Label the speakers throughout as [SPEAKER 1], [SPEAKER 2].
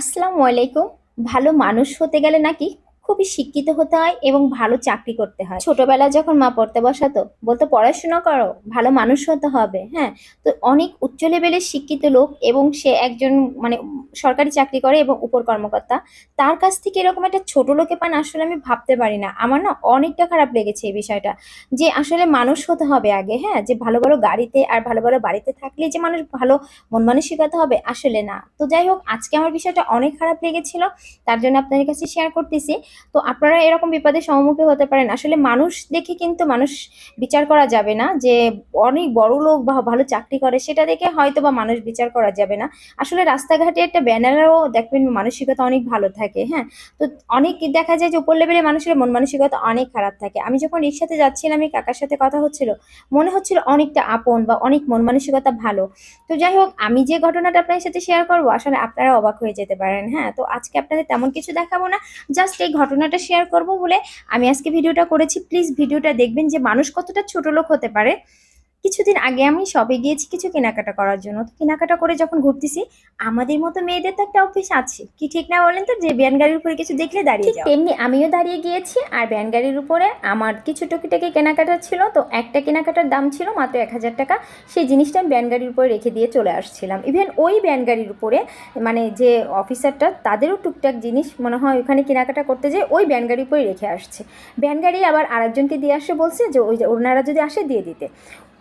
[SPEAKER 1] আসসালামু আলাইকুম। ভালো মানুষ হতে গেলে নাকি খুবই শিক্ষিত হতে হয় এবং ভালো চাকরি করতে হয়। ছোটবেলায় যখন মা পড়তে বসাতো, বলতো, পড়াশোনা করো, ভালো মানুষ হতে হবে। হ্যাঁ তো অনেক উচ্চ লেভেলের শিক্ষিত লোক এবং সে একজন মানে সরকারি চাকরি করে এবং উপর কর্মকর্তা। তার কাছ থেকে এরকম একটা ছোট লোকে পান আসলে আমি ভাবতে পারি না। আমার না অনেকটা খারাপ লেগেছে এই বিষয়টা। যে আসলে মানুষ হতে হবে আগে হ্যাঁ? যে ভালো ভালো গাড়িতে আর ভালো ভালো বাড়িতে থাকলে যে মানুষ ভালো মন মানসিকতা হবে, আসলে না। তো যাই হোক, আজকে আমার বিষয়টা অনেক খারাপ লেগেছিল, তার জন্য আপনাদের কাছে শেয়ার করতেছি। তো আপনারা এরকম বিপদের সম্মুখীন হতে পারেন। আসলে মানুষ দেখে কিন্তু মানুষ বিচার করা যাবে না। যে অনেক বড় লোক বা ভালো চাকরি করে, সেটা দেখে হয়তো বা মানুষ বিচার করা যাবে না। আসলে রাস্তাঘাটে একটা ব্যানারও দেখবেন মানসিকতা অনেক ভালো থাকে হ্যাঁ? তো অনেক দেখা যায় যে উপর লেভেলে মানুষের মন মানসিকতা অনেক খারাপ থাকে। আমি যখন রিক্সাতে যাচ্ছিলাম আমি কাকার সাথে কথা হচ্ছিল, মনে হচ্ছিল অনেকটা আপন বা অনেক মন মানসিকতা ভালো। তো যাই হোক, আমি যে ঘটনাটা আপনার সাথে শেয়ার করব, আসলে আপনারা অবাক হয়ে যেতে পারেন হ্যাঁ? তো আজকে আপনাদের তেমন কিছু দেখাবো না জাস্ট এই ঘটনাটা শেয়ার করব বলে আমি আজকে ভিডিওটা করেছি। প্লিজ ভিডিওটা দেখবেন যে মানুষ কতটা ছোট লোক হতে পারে। কিছুদিন আগে আমি সবে গিয়েছি কিছু কেনাকাটা করার জন্য। তো কেনাকাটা করে যখন ঘুরতেছি আমাদের মতো মেয়েদের তো একটা অফিস আছে। কি ঠিক না বলেন তো? যে ব্যান গাড়ির উপরে কিছু দেখলে দাঁড়িয়ে যাও। তেমনি আমিও দাঁড়িয়ে গিয়েছি আর ব্যান গাড়ির উপরে আমার কিছু টুকিটাকি কেনাকাটা ছিল। তো একটা কেনাকাটার দাম ছিল মাত্র এক হাজার টাকা। সেই জিনিসটা আমি ব্যান গাড়ির উপরে রেখে দিয়ে চলে আসছিলাম। ইভেন ওই ব্যান গাড়ির উপরে মানে যে অফিসারটা তাদেরও টুকটাক জিনিস মনে হয় ওখানে কেনাকাটা করতে যেয়ে ওই ব্যান গাড়ির উপরে রেখে আসছে। ব্যান গাড়ি আবার আরেকজনকে দিয়ে আসে বলছে যে ওই যে ওনারা যদি আসে দিয়ে দিতে।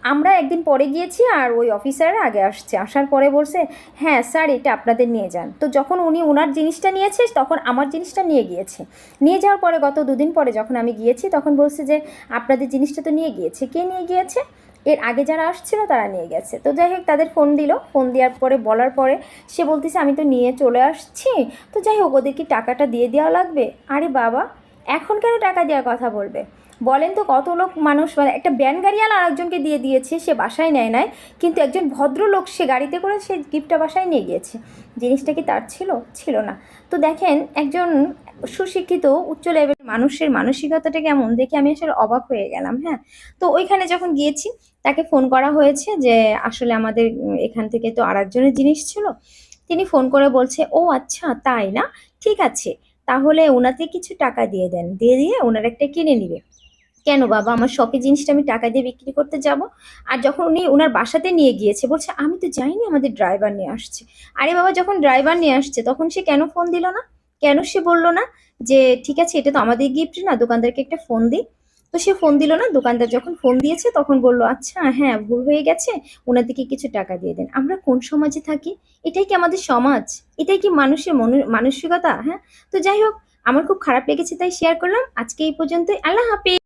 [SPEAKER 1] আমরা একদিন পরে গিয়েছি আর ওই অফিসাররা আগে আসছে। আসার পরে বলছে হ্যাঁ স্যার, এটা আপনাদের নিয়ে যান। তো যখন উনি ওনার জিনিসটা নিয়েছে, তখন আমার জিনিসটা নিয়ে গিয়েছে। নিয়ে যাওয়ার পরে গত দুদিন পরে যখন আমি গিয়েছি, তখন বলছে যে, আপনাদের জিনিসটা তো নিয়ে গিয়েছে। কে নিয়ে গিয়েছে? এর আগে যারা আসছিল, তারা নিয়ে গেছে। তো যাই হোক, তাদের ফোন দিল। ফোন দেওয়ার পরে, বলার পরে সে বলতেছে, আমি তো নিয়ে চলে আসছি। তো যাই হোক ওদের কি টাকাটা দিয়ে দেওয়া লাগবে। আরে বাবা, এখন কেন টাকা দেওয়ার কথা বলবে? বলেন তো কত লোক মানুষ মানে একটা ব্যান গাড়িওয়ালা আরেকজনকে দিয়ে দিয়েছে, সে বাসায় নেয় নাই, কিন্তু একজন ভদ্রলোক সে গাড়িতে করে সে গিফটটা বাসায় নিয়ে গিয়েছে। জিনিসটা কি তার ছিল? ছিল না। তো দেখেন, একজন সুশিক্ষিত, উচ্চ লেভেলের মানুষের মানসিকতাটা কেমন দেখে আমি আসলে অবাক হয়ে গেলাম হ্যাঁ। তো ওইখানে যখন গিয়েছি, তাকে ফোন করা হয়েছে যে, আসলে আমাদের এখান থেকে তো আরেকজনের জিনিস ছিল। তিনি ফোন করে বলছে, ও আচ্ছা তাই না? ঠিক আছে। তাহলে ওনাকে কিছু টাকা দিয়ে দেন। দিয়ে দিয়ে ওনার একটা কিনে নিবে। কেন বাবা? আমার শখের জিনিসটা আমি টাকা দিয়ে বিক্রি করতে যাব। আর যখন উনি ওনার বাসাতে নিয়ে গিয়েছে, বলছে, আমি তো যাইনি, আমাদের ড্রাইভার নিয়ে আসছে। আরে বাবা, যখন ড্রাইভার নিয়ে আসছে, তখন সে কেন ফোন দিল না? কেন সে বলল না যে, ঠিক আছে, এটা তো আমাদের গিফট না, দোকানদারকে একটা ফোন দিই? তো সে ফোন দিল না, দোকানদার যখন ফোন দিয়েছে, তখন বলল আচ্ছা হ্যাঁ ভুল হয়ে গেছে ওনাদেরকে কিছু টাকা দিয়ে দেন। আমরা কোন সমাজে থাকি? এটাই কি আমাদের সমাজ? এটাই কি মানুষের মন- মানসিকতা? হ্যাঁ? তো যাই হোক, আমার খুব খারাপ লেগেছে, তাই শেয়ার করলাম। আজকে এই পর্যন্তই। আল্লাহ হাফিজ!